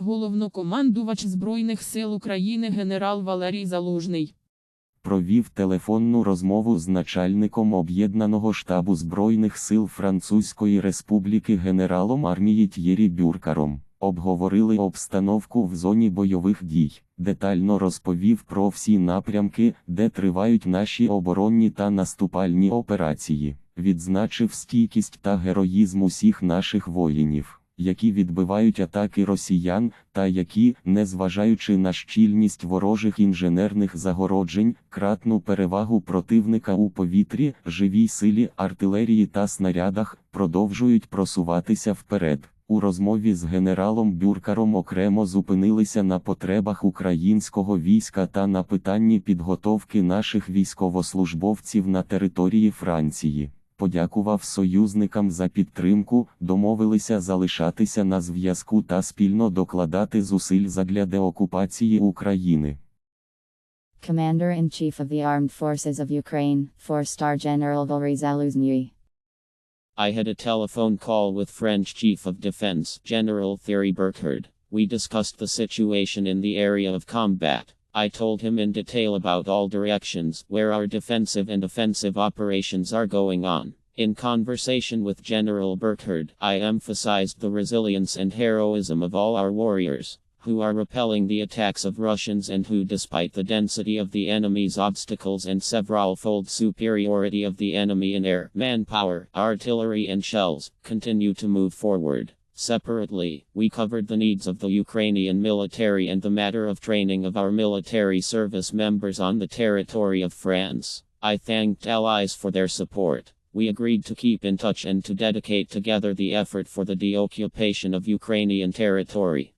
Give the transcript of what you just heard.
Головнокомандувач Збройних сил України генерал Валерій Залужний. провів телефонну розмову з начальником об'єднаного штабу Збройних сил Французької Республіки генералом армії Т'єрі Бюркаром. Обговорили обстановку в зоні бойових дій, детально розповів про всі напрямки, де тривають наші оборонні та наступальні операції, відзначив стійкість та героїзм усіх наших воїнів, які відбивають атаки росіян, та які, незважаючи на щільність ворожих інженерних загороджень, кратну перевагу противника у повітрі, живій силі, артилерії та снарядах, продовжують просуватися вперед. У розмові з генералом Бюркаром окремо зупинилися на потребах українського війська та на питанні підготовки наших військовослужбовців на території Франції. Подякував союзникам за підтримку, домовилися залишатися на зв'язку та спільно докладати зусиль задля деокупації України. Commander-in-Chief of the Armed Forces of Ukraine, 4-star General Valery Zaluzny. I had a telephone call with French Chief of Defense, General Thierry Burkhardt. We discussed the situation in the area of combat. I told him in detail about all directions where our defensive and offensive operations are going on. In conversation with General Burkhardt, I emphasized the resilience and heroism of all our warriors, who are repelling the attacks of Russians and who, despite the density of the enemy's obstacles and several fold superiority of the enemy in air, manpower, artillery, and shells, continue to move forward. Separately, we covered the needs of the Ukrainian military and the matter of training of our military service members on the territory of France. I thanked allies for their support. We agreed to keep in touch and to dedicate together the effort for the deoccupation of Ukrainian territory.